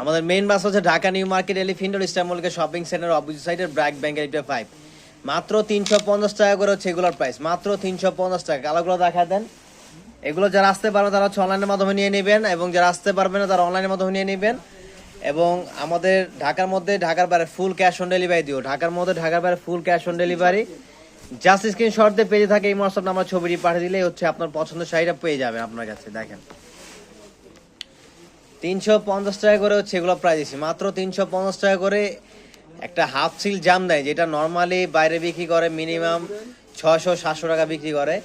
আমাদের মেইন বাস হচ্ছে Dhaka New Market Elephant Road ইস্টামলকে shopping centre opposite সাইডের ব্র্যাক ব্যাংকের এটা ফাইভ মাত্র তিনশো পঞ্চাশ টাকা করে হচ্ছে এগুলোর প্রাইস মাত্র তিনশো পঞ্চাশ টাকা। কালোগুলো দেখা দেন। এগুলো যারা আসতে পারবে, তারা হচ্ছে অনলাইনের মাধ্যমে নিয়ে নেবেন এবং যারা আসতে পারবে না, তারা অনলাইনের মাধ্যমে নিয়ে নেবেন। এবং আমাদের ঢাকার মধ্যে, ঢাকার বাইরে ফুল ক্যাশ অন ডেলিভারি দিও। ঢাকার মধ্যে, ঢাকার বাইরে full cash on delivery just screenshot দিয়ে পেজে থাকে এই হোয়াটসঅ্যাপ নাম্বার ছবিটি পাঠিয়ে দিলেই হচ্ছে আপনার পছন্দের শাড়িটা পেয়ে যাবেন আপনার কাছে। দেখেন। তিনশো পঞ্চাশ টাকা করে হচ্ছে এগুলো প্রাইস দিচ্ছি মাত্র তিনশো পঞ্চাশ টাকা করে একটা হাফ সিল জাম দেয়, যেটা নর্মালি বাইরে বিক্রি করে মিনিমাম ছশো সাতশো টাকা বিক্রি করে।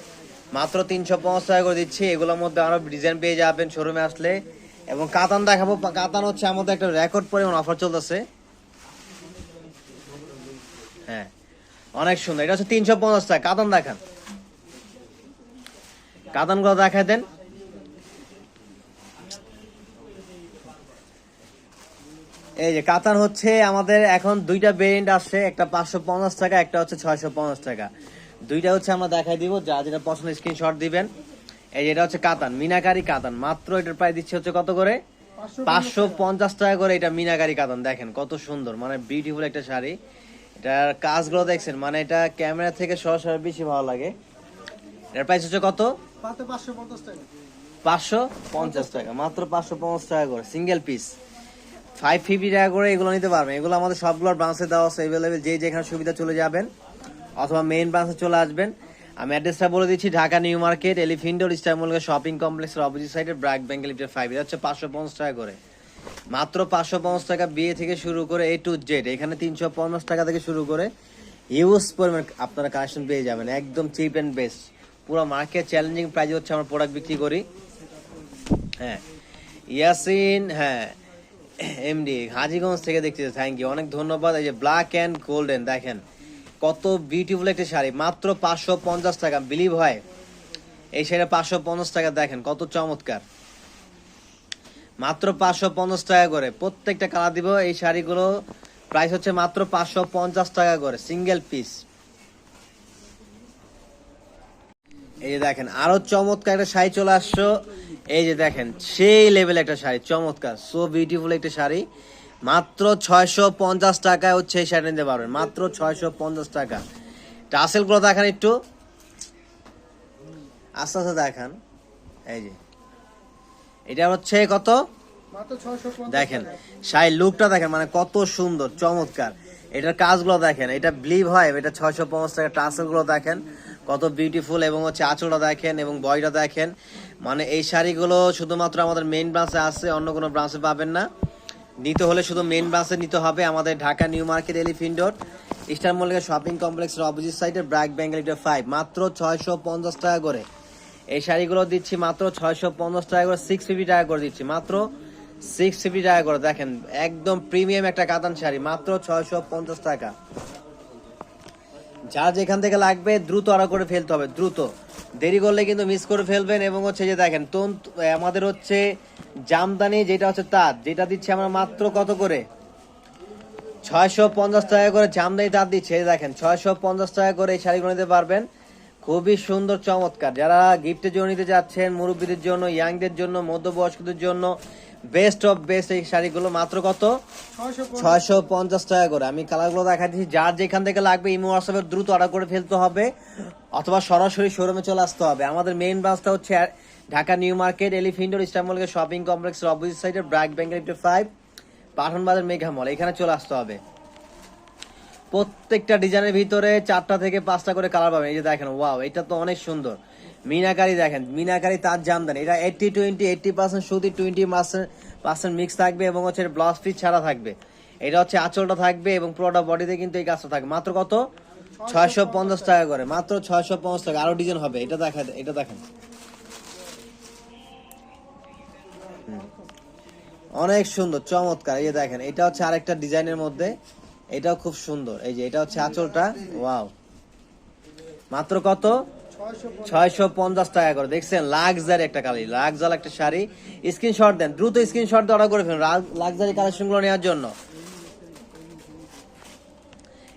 মাত্র তিনশো পঞ্চাশ টাকা করে দিচ্ছি। এগুলোর মধ্যে আরও ডিজাইন পেয়ে যাবেন শোরুমে আসলে। এবং কাতান দেখাবো। কাতান হচ্ছে আমাদের একটা রেকর্ড পরিমাণ অফার চলতেছে। হ্যাঁ অনেক সুন্দর। এটা হচ্ছে তিনশো পঞ্চাশ টাকা। কাতান দেখান। কাতানগুলো দেখায় দেন। এই যে কাতান হচ্ছে আমাদের এখন দুইটা ভেরিয়েন্ট আসছে একটা পাঁচশো পঞ্চাশ টাকা একটা হচ্ছে ছয়শো পঞ্চাশ টাকা। দুইটা হচ্ছে আমরা দেখাই দিব যা যেটা পছন্দ স্ক্রিনশট দিবেন। এই যে এটা হচ্ছে কাতান মিনাকারি কাতান। মাত্র এটার প্রায় দিচ্ছে হচ্ছে কত করে? পাঁচশো পঞ্চাশ টাকা। করে এটা মিনাকারি কাতান দেখেন কত সুন্দর মানে বিউটিফুল একটা শাড়ি। এটার কাজগুলো দেখছেন মানে এটা ক্যামেরা থেকে সরাসরি বেশি ভালো লাগে। এটার প্রাইস হচ্ছে কত? পাঁচশো পঞ্চাশ টাকা। পাঁচশো পঞ্চাশ টাকা মাত্র পাঁচশো পঞ্চাশ টাকা করে সিঙ্গেল পিস ফাইভ ফিফটি টাকা করে এগুলো নিতে পারবেন। এগুলো আমাদের সবগুলোর ব্রাঞ্চে দেওয়া আছে অ্যাভেলেবেল যে যেখানে সুবিধা চলে যাবেন অথবা মেইন ব্রাঞ্চে চলে আসবেন। আমি অ্যাড্রেসটা বলে দিচ্ছি, Dhaka New Market Elephant Road ইস্টামুলকে shopping কমপ্লেক্সের অপোজিট সাইডে ব্র্যাক ব্যাঙ্ক লিফটের ফাইভ এটা হচ্ছে পাঁচশো পঞ্চাশ টাকা করে। মাত্র পাঁচশো পঞ্চাশ টাকা বিয়ে থেকে শুরু করে এ টু জেড এখানে তিনশো পঞ্চাশ টাকা থেকে শুরু করে ইউজ পরিমাণ আপনারা কালেকশন পেয়ে যাবেন। একদম চিপ অ্যান্ড বেস্ট পুরো মার্কেট চ্যালেঞ্জিং প্রাইজে হচ্ছে আমরা প্রোডাক্ট বিক্রি করি। হ্যাঁ। ইয়াসিন হ্যাঁ। এমডি হাজিগঞ্জ থেকে দেখতেছে থ্যাংক ইউ অনেক ধন্যবাদ। এই যে ব্ল্যাক অ্যান্ড গোল্ডেন দেখেন। কত বিউটিফুল একটা শাড়ি। মাত্র পাঁচশো পঞ্চাশ টাকা। বিলিভ হয়? এই শাড়িটা পাঁচশো পঞ্চাশ টাকা, দেখেন, কত চমৎকার। মাত্র পাঁচশো পঞ্চাশ টাকা করে। প্রত্যেকটা কালার দিব। এই শাড়িগুলো প্রাইস হচ্ছে মাত্র পাঁচশো পঞ্চাশ টাকা করে। সিঙ্গেল পিস এই যে দেখেন আরও চমৎকার একটা শাড়ি চলে আসছো। এই যে দেখেন সেই লেভেল একটা শাড়ি চমৎকার সো বিউটিফুল একটা শাড়ি। মাত্র ছয়শো পঞ্চাশ টাকায় হচ্ছে এই শাড়ি নিতে পারবেন মাত্র ছয়শো পঞ্চাশ টাকা। টাসেলগুলো দেখান একটু। আস্তে আস্তে দেখান। এই যে এটা হচ্ছে কত? দেখেন শাড়ির লুকটা দেখেন মানে কত সুন্দর চমৎকার। এটার কাজগুলো দেখেন এটা ব্লিভ হয় এটা ছয়শো পঞ্চাশ টাকা টাসেলগুলো দেখেন। কত বিউটিফুল এবং হচ্ছে আঁচলটা দেখেন এবং বয়টা দেখেন। মানে এই শাড়িগুলো শুধুমাত্র আমাদের মেইন ব্রাঞ্চে আছে, অন্য কোনো ব্রাঞ্চে পাবেন না। নিতে হলে শুধু মেইন ব্রাঞ্চে নিতে হবে আমাদের Dhaka New Market Elephant Road Easter Mallika shopping কমপ্লেক্সের অপোজিট সাইডে ব্র্যাক বেঙ্গল ফাইভ মাত্র ছয়শো পঞ্চাশ টাকা করে। এই শাড়িগুলো দিচ্ছি মাত্র ছয়শো পঞ্চাশ টাকা করে সিক্স ফিফটি টাকা করে দিচ্ছি, মাত্র সিক্স ফিফটি টাকা করে। দেখেন, একদম প্রিমিয়াম একটা কাতান শাড়ি, মাত্র ছয়শো পঞ্চাশ টাকা। যা যেখান থেকে লাগবে দ্রুত আরও করে ফেলতে হবে, দ্রুত। দেরি করলে কিন্তু মিস করে ফেলবেন এবং হচ্ছে যে দেখেন, তন্ত আমাদের হচ্ছে জামদানি যেটা হচ্ছে তাঁত, যেটা দিচ্ছে আমরা মাত্র কত করে? ছয়শো পঞ্চাশ টাকা করে জামদানি তাঁত দিচ্ছে দেখেন, ছয়শো পঞ্চাশ টাকা করে এই শাড়িগুলো নিতে পারবেন। খুবই সুন্দর, চমৎকার। যারা গিফটের জন্য নিতে যাচ্ছেন, মুরব্বীদের জন্য, ইয়াংদের জন্য, মধ্যবয়স্কদের জন্য বেস্ট অফ বেস্ট এই শাড়িগুলো মাত্র কত? ছয়শো পঞ্চাশ। টাকা করে। আমি কালারগুলো দেখা দিচ্ছি। যার যেখান থেকে লাগবে ইমো হোয়াটসঅ্যাপে দ্রুত অর্ডার করে ফেলতে হবে। অথবা সরাসরি শোরুমে চলে আসতে হবে। আমাদের মেইন ব্রাঞ্চটা হচ্ছে Dhaka New Market Elephant Road ইস্টামলকে shopping কমপ্লেক্সের অপোজিট সাইডে ব্র্যাক ব্যাংকের ফাইভ পাঠন বাজার মেঘা মল এখানে চলে আসতে হবে। প্রত্যেকটা ডিজাইনের ভিতরে চারটা থেকে পাঁচটা করে কালার পাবেন। এই যে দেখেন ওয়াও এটা তো অনেক সুন্দর। মিনাকারি দেখেন, মিনাকারি তার জামদানি এটা এইটটি টোয়েন্টি এইটটি পার্সেন্ট সুতি টোয়েন্টি পার্সেন্ট পার্সেন্ট মিক্স থাকবে এবং হচ্ছে ব্লাউজ পিস ছাড়া থাকবে। এটা হচ্ছে আঁচলটা থাকবে এবং পুরোটা বডিতে কিন্তু এই কাজটা থাকবে। মাত্র কত? ছয়শো পঞ্চাশ টাকা করে। মাত্র ছয়শো পঞ্চাশ টাকা। আরও ডিজাইন হবে। এটা দেখা এটা দেখেন। অনেক সুন্দর, চমৎকার। এই যে দেখেন, এটা হচ্ছে আরেকটা ডিজাইনের মধ্যে। এটাও খুব সুন্দর। এই যে এটা হচ্ছে আঁচলটা। ওয়াও। মাত্র কত? ছয়শো পঞ্চাশ টাকা করে। দেখছেন লাক্সারি একটা কালি লাক্সারি একটা শাড়ি। স্ক্রিনশট দেন, দ্রুত স্ক্রিনশট দিয়ে অর্ডার করে ফেলুন লাক্সারি কালেকশনগুলো নেওয়ার জন্য।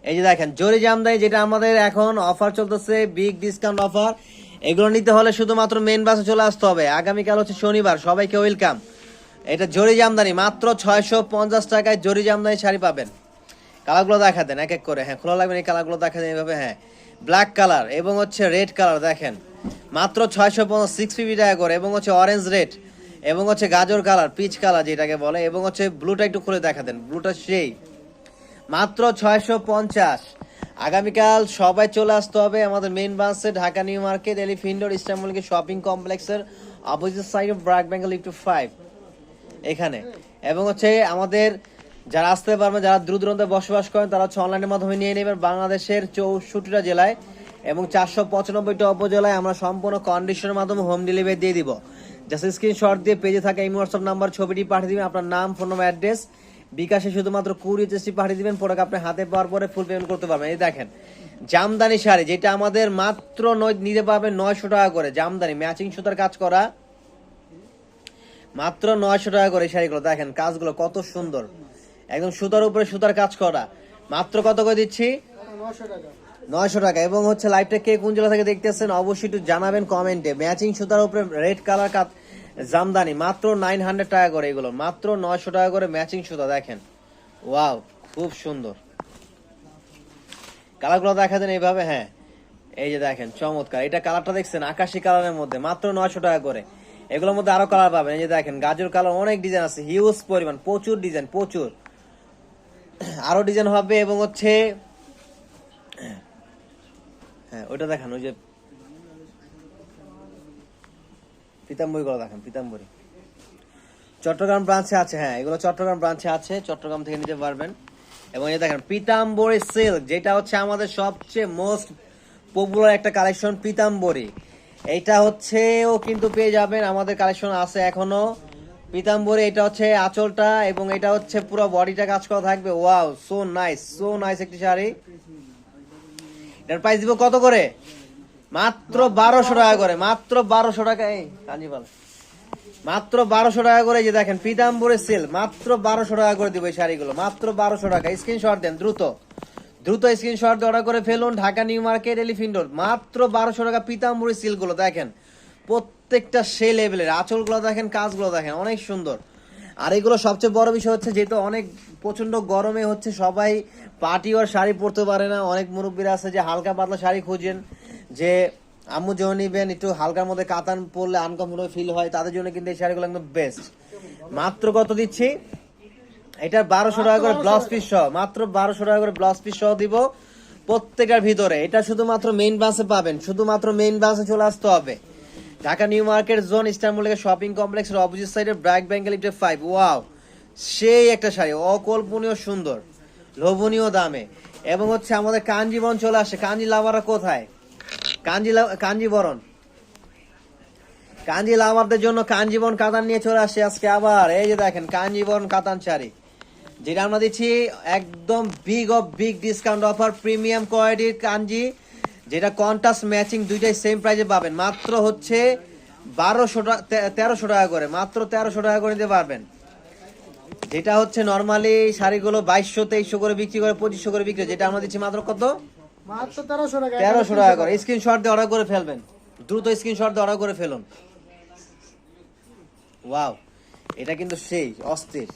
এই যে দেখেন, জরি জামদানি যেটা আমাদের এখন অফার চলতেছে বিগ ডিসকাউন্ট অফার এগুলো নিতে হলে শুধুমাত্র মেন বাসে চলে আসতে হবে। আগামীকাল হচ্ছে শনিবার, সবাইকে ওয়েলকাম এটা জরি জামদানি, মাত্র ছয়শো পঞ্চাশ টাকায় জরি জামদানি শাড়ি পাবেন। কালারগুলো দেখা দেন, এক এক করে। হ্যাঁ খোলা লাগবে এই কালারগুলো দেখা দেন এইভাবে হ্যাঁ। ব্ল্যাক কালার এবং হচ্ছে রেড কালার দেখেন। মাত্র ছয়শো পঞ্চাশ সিক্স ফিফটি টাকা করে এবং হচ্ছে অরেঞ্জ রেড এবং হচ্ছে গাজর কালার পিচ কালার যেটাকে বলে, এবং হচ্ছে ব্লুটা একটু খুলে দেখা দেন ব্লুটা সেই। মাত্র ছয়শো পঞ্চাশ। আগামীকাল সবাই চলে আসতে হবে আমাদের মেন ব্রাঞ্চে Dhaka New Market Elephant Road ইস্টানবুলকে shopping কমপ্লেক্সের opposite side of BRAC Bengal two five এখানে। এবং হচ্ছে আমাদের যারা আসতে পারবে, যারা দূর দূরান্তে বসবাস করেন, তারা হচ্ছে অনলাইনের মাধ্যমে নিয়ে নেবেন বাংলাদেশের চৌষট্টিটা জেলায় এবং চারশো পঁচানব্বইটা উপজেলায় আমরা সম্পূর্ণ কন্ডিশনের মাধ্যমে হোম ডেলিভারি দিয়ে দিব। জাস্ট স্ক্রিনশট দিয়ে পেজে থাকা এই হোয়াটসঅ্যাপ নাম্বার ছবিটি পাঠিয়ে দিবেন, আপনার নাম ফোন নম্বর অ্যাড্রেস বিকাশে শুধুমাত্র কুড়ি চেষ্টি পাঠিয়ে দিবেন প্রোডাক্ট আপনি হাতে পাওয়ার পরে ফুল পেমেন্ট করতে পারবেন। এই দেখেন, জামদানি শাড়ি, যেটা আমাদের মাত্র নয় নিতে পারবেন নয়শো টাকা করে, জামদানি ম্যাচিং সুতার কাজ করা। মাত্র নয়শো টাকা করে শাড়িগুলো, দেখেন কাজগুলো কত সুন্দর। একদম সুতার উপরে সুতার কাজ করা। মাত্র কত করে দিচ্ছি? নয়শো টাকা। এবং হচ্ছে লাইভটা কে কোন জেলা থেকে দেখতেছেন অবশ্যই একটু জানাবেন কমেন্টে ম্যাচিং সুতার উপরে রেড কালার কাত জামদানি। মাত্র নাইন হান্ড্রেড টাকা করে এগুলো। মাত্র নয়শো টাকা করে ম্যাচিং সুতা, দেখেন। ওয়াও খুব সুন্দর। কালারগুলো দেখা দেন এইভাবে হ্যাঁ। এই যে দেখেন, চমৎকার। এটা কালারটা দেখছেন, আকাশি কালারের মধ্যে। মাত্র নয়শো টাকা করে। এগুলোর মধ্যে আরও কালার পাবেন। এই যে দেখেন, গাজর কালার অনেক ডিজাইন আছে। হিউজ পরিমাণ, প্রচুর ডিজাইন প্রচুর। আরও ডিজাইন হবে এবং হচ্ছে হ্যাঁ ওইটা দেখান, ওই যে পিতাম্বরী গুলো দেখান, পিতাম্বরী। চট্টগ্রাম ব্রাঞ্চে আছে হ্যাঁ এগুলো চট্টগ্রাম ব্রাঞ্চে আছে, চট্টগ্রাম থেকে নিতে পারবেন। এবং এই দেখেন, পিতাম্বরী সিল্ক যেটা হচ্ছে আমাদের সবচেয়ে মোস্ট পপুলার একটা কালেকশন পিতাম্বরী। এইটা হচ্ছে ও কিন্তু পেয়ে যাবেন, আমাদের কালেকশন আছে এখনও। পিতাম্বরী এটা হচ্ছে আঁচলটা এবং এটা হচ্ছে পুরো বডিটা কাজ করা থাকবে। Wow so nice so nice একটি শাড়ি। এটার প্রাইস দিব কত করে? মাত্র বারোশো টাকা করে, মাত্র বারোশো টাকা, এই, কাঞ্জিপাল। মাত্র বারোশো টাকা করে যে দেখেন, পিতাম্বরের সেল মাত্র বারোশো টাকা করে দিব এই শাড়িগুলো, মাত্র বারোশো টাকা। স্ক্রিনশট দেন, দ্রুত। দ্রুত স্ক্রিনশট অর্ডার করে ফেলুন, ঢাকা নিউ মার্কেট এলিফিন্ডোর মাত্র বারোশো টাকা পিতাম্বরের সিলগুলো দেখেন। প্রত্যেকটা সে লেভেলের আঁচলগুলো দেখেন কাজগুলো দেখেন অনেক সুন্দর। আর এগুলো সবচেয়ে বড় বিষয় হচ্ছে যেহেতু অনেক প্রচণ্ড গরমে হচ্ছে সবাই পার্টি আর শাড়ি পরতে পারে না। অনেক মুরব্বীরা আছে যে হালকা পাতলা শাড়ি খুঁজেন যে আম্মু যখন নিবেন একটু হালকার মধ্যে কাতান পরলে আনকমফোর্টেবল ফিল হয় তাদের জন্য কিন্তু এই শাড়িগুলো একদম বেস্ট মাত্র কত দিচ্ছি? এটা বারোশো টাকা করে ব্লাউজ পিস সহ মাত্র বারোশো টাকা করে ব্লাউজ পিস সহ দিব প্রত্যেকের ভিতরে। এটা শুধুমাত্র মেইন বাসে পাবেন শুধুমাত্র মেইন বাসে চলে আসতে হবে। ঢাকা, নিউ মার্কেট, জোন ইস্টানবুল শপিং কমপ্লেক্সের অপোজিট সাইডে ব্র্যাক ব্যাঙ্গেল ইফটে ফাইভ। ওয়াও, সেই একটা শাড়ি, অকল্পনীয়, সুন্দর, লোভনীয় দামে। এবং হচ্ছে আমাদের কাঞ্জিবরণ চলে আসে। কাঞ্জি লাভাররা কোথায়? কাঞ্জি কাঞ্জিবরণ কাঞ্জি লাভারদের জন্য কাঞ্জিবরণ কাতান নিয়ে চলে আসে আজকে আবার। এই যে দেখেন কাঞ্জিবরণ কাতান শাড়ি। যেটা আমরা দিচ্ছি একদম big off big discount offer premium কোয়ালিটির কাঞ্জি। যেটা কন্টাস্ট ম্যাচিং দুইটাই সেম প্রাইসে পাবেন। মাত্র হচ্ছে বারোশো টাকা তেরোশো টাকা করে। মাত্র তেরোশো টাকা করে নিতে পারবেন। যেটা হচ্ছে নর্মালি শাড়িগুলো বাইশশো তেইশশো করে বিক্রি করে পঁচিশশো করে বিক্রি যেটা আমরা দিচ্ছি মাত্র কত? তেরোশো টাকা। করে। স্ক্রিনশট দিয়ে অর্ডার করে ফেলবেন। দ্রুত স্ক্রিনশট দিয়ে অর্ডার করে ফেলুন। ওয়াও এটা কিন্তু সেই অস্থির।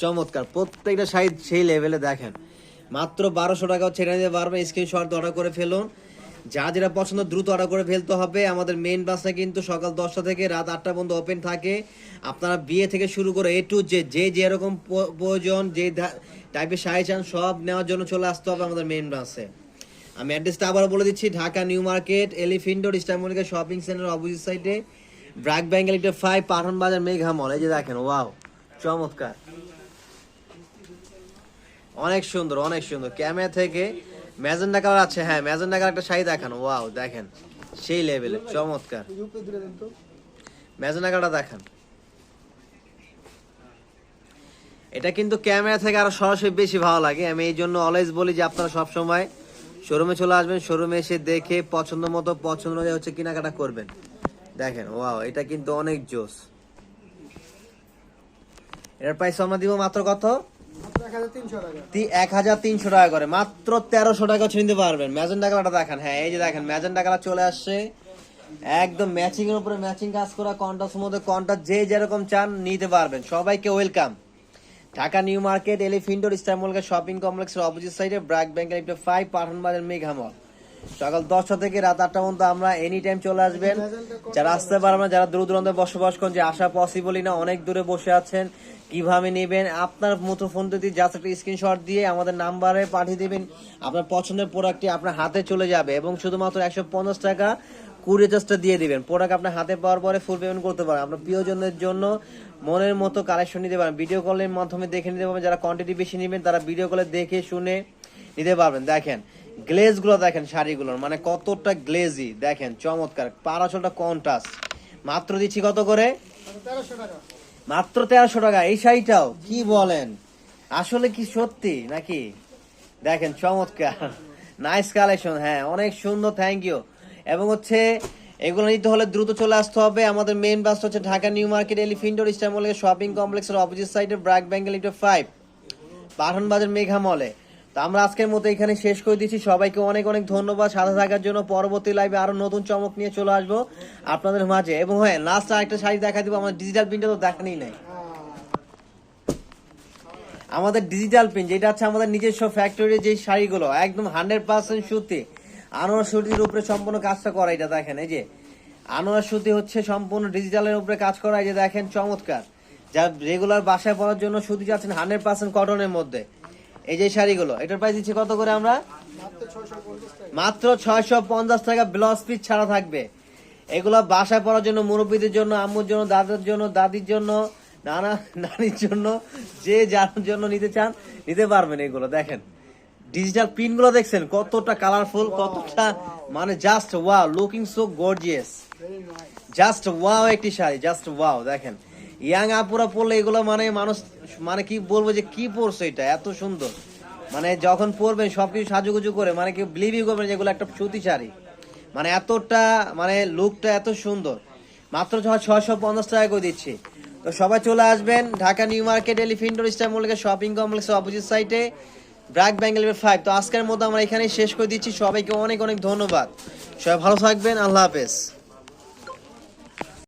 চমৎকার। প্রত্যেকটা সাইজ সেই লেভেলে দেখেন। মাত্র বারোশো টাকা ছেড়ে নিতে পারবেন স্ক্রিনশট অর্ডার করে ফেলুন। যা যেটা পছন্দ দ্রুত অর্ডার করে ফেলতে হবে। আমাদের মেন বাসটা কিন্তু সকাল দশটা থেকে রাত আটটা পর্যন্ত ওপেন থাকে। আপনারা বিয়ে থেকে শুরু করে এ টু যে যে যেরকম প্রয়োজন, যে টাইপের শাড়ি চান, সব নেওয়ার জন্য চলে আসতে হবে আমাদের মেন ব্রাঞ্চে আমি অ্যাড্রেসটা আবার বলে দিচ্ছি, Dhaka New Market Elephant Road ইস্টামলিকা shopping centre opposite সাইডে ব্র্যাক ব্যাঙ্গেল একটা ফাইভ পাঠান বাজার মেঘা মল এই যে দেখেন ওয়াও চমৎকার। অনেক সুন্দর অনেক সুন্দর। ক্যামেরা থেকে ম্যাজেন্ডা কালার আছে হ্যাঁ ম্যাজেন্ডা কালার একটা শাড়ি দেখানো। ওয়াও, দেখেন, সেই লেভেলে চমৎকার। ম্যাজেন্ডা কালারটা দেখান। এটা কিন্তু ক্যামেরা থেকে আরও সরাসরি বেশি ভালো লাগে। আমি এই জন্য অলওয়েজ বলি যে আপনারা সব সময় শোরুমে চলে আসবেন শোরুমে এসে দেখে পছন্দ মতো, পছন্দ হচ্ছে কেনাকাটা করবেন। দেখেন, ওয়াও, এটা কিন্তু অনেক জোস। এটার প্রাইস আমরা দিব মাত্র কত? এক হাজার তিনশো টাকা। করে। মাত্র তেরোশো টাকা হচ্ছে নিতে পারবেন। ম্যাজেন্ডা কালারটা দেখান। হ্যাঁ এই যে দেখেন ম্যাজেন্ডা কালার চলে আসছে। একদম ম্যাচিং এর উপরে ম্যাচিং কাজ করা কন্টাস মধ্যে কন্টাস যে যেরকম চান নিতে পারবেন। সবাইকে welcome. Dhaka New Market Elephant Road ইস্টামলকে shopping কমপ্লেক্সের অপোজিট সাইডে ব্র্যাক ব্যাংকের লিফটে ফাইভ পাঠান বাজার মেঘা মল। সকাল দশটা থেকে রাত আটটা পর্যন্ত আমরা এনি টাইম চলে আসবেন। যারা আসতে পারবেন যারা দূর দূরান্তে বসবাস করেন যে আসা পসিবলই না অনেক দূরে বসে আছেন। কীভাবে নেবেন? আপনার মতো ফোন যদি জাস্ট একটা স্ক্রিনশট দিয়ে আমাদের নাম্বারে পাঠিয়ে দেবেন, আপনার পছন্দের প্রোডাক্টটি আপনার হাতে চলে যাবে এবং শুধুমাত্র একশো পঞ্চাশ টাকা কুড়ি চার্জটা দিয়ে দিবেন। প্রোডাক্ট আপনার হাতে পাওয়ার পরে ফুল পেমেন্ট করতে পারেন। আপনার প্রিয়জনের জন্য মনের মতো কালেকশন নিতে পারেন। ভিডিও কলের মাধ্যমে দেখে নিতে পারবেন। যারা কোয়ান্টিটি বেশি নেবেন, তারা ভিডিও কলে দেখে শুনে নিতে পারবেন। দেখেন গ্লেজগুলো দেখেন শাড়িগুলোর। মানে কতটা গ্লেজি দেখেন, চমৎকার। পারাচলটা কন্টাস মাত্র দিচ্ছি কত করে? তেরোশো টাকা। মাত্র তেরোশো টাকা, এই শাড়িটাও, কি বলেন? আসলে কি সত্যি নাকি? দেখেন, চমৎকার। নাইস কালেকশন হ্যাঁ অনেক সুন্দর থ্যাংক ইউ এবং হচ্ছে, এগুলো নিতে হলে দ্রুত চলে আসতে হবে। আমাদের মেন বাস হচ্ছে ঢাকা নিউ মার্কেট এলিফিন্ডোর মলে শপিং কমপ্লেক্সের অপোজিট সাইডে ব্র্যাক ব্যাঙ্গেল লিটার ফাইভ পাঠানবাজার মেঘা মলে তো আমরা আজকের মতো এখানে শেষ করে দিচ্ছি। সবাইকে অনেক অনেক ধন্যবাদ। সাথে থাকার জন্য পরবর্তী লাইভে আরও নতুন চমক নিয়ে চলে আসব আপনাদের মাঝে। এবং হ্যাঁ লাস্ট আরেকটা শাড়ি দেখা দিব। আমার ডিজিটাল প্রিন্টটা তো দেখানি নাই। আমাদের ডিজিটাল প্রিন্ট যেটা হচ্ছে আমাদের নিজস্ব ফ্যাক্টরির যে শাড়িগুলো, একদম হান্ড্রেড পার্সেন্ট সুতি। আনোয়ার সুতির উপরে সম্পূর্ণ কাজটা করা, এটা দেখেন, এই যে। আনোয়ার সুতি হচ্ছে সম্পূর্ণ ডিজিটালের উপরে কাজ করা, এই যে দেখেন, চমৎকার। যা রেগুলার বাসায় পড়ার জন্য সুতি যাচ্ছেন হান্ড্রেড পার্সেন্ট কটনের মধ্যে। এই যে শাড়িগুলো, এটার প্রাইস দিচ্ছি কত করে আমরা? মাত্র ছয়শো পঞ্চাশ টাকা ব্লাউজ পিস ছাড়া থাকবে। এগুলো বাসায় পড়ার জন্য, মুরব্বীদের জন্য, আম্মুর জন্য, দাদার জন্য, দাদির জন্য, নানা, নানির জন্য, যে যার জন্য নিতে চান, নিতে পারবেন এগুলো, দেখেন। ডিজিটাল প্রিন্টগুলো দেখছেন, কতটা কালারফুল কতটা মানে just wow looking so gorgeous just wow একটি শাড়ি জাস্ট ওয়াও দেখেন। ইয়াং আপুরা পড়লে এগুলো মানে মানুষ মানে কি বলব যে কি পরছে এটা? এত সুন্দর। মানে যখন পরবেন সবকিছু সাজুগুজু করে মানে কি বিলিভই করবেন যেগুলো একটা সুতি শাড়ি মানে এতটা মানে লুকটা এত সুন্দর। মাত্র ছশো পঞ্চাশ টাকা করে দিচ্ছি। তো সবাই চলে আসবেন Dhaka New Market Elephant Road স্টামলের shopping কমপ্লেক্সের অপোজিট সাইডে ব্র্যাক ব্যাঙ্গেল ফাইভ তো আজকের মতো আমরা এখানেই শেষ করে দিচ্ছি। সবাইকে অনেক অনেক ধন্যবাদ। সবাই ভালো থাকবেন। আল্লাহ হাফেজ।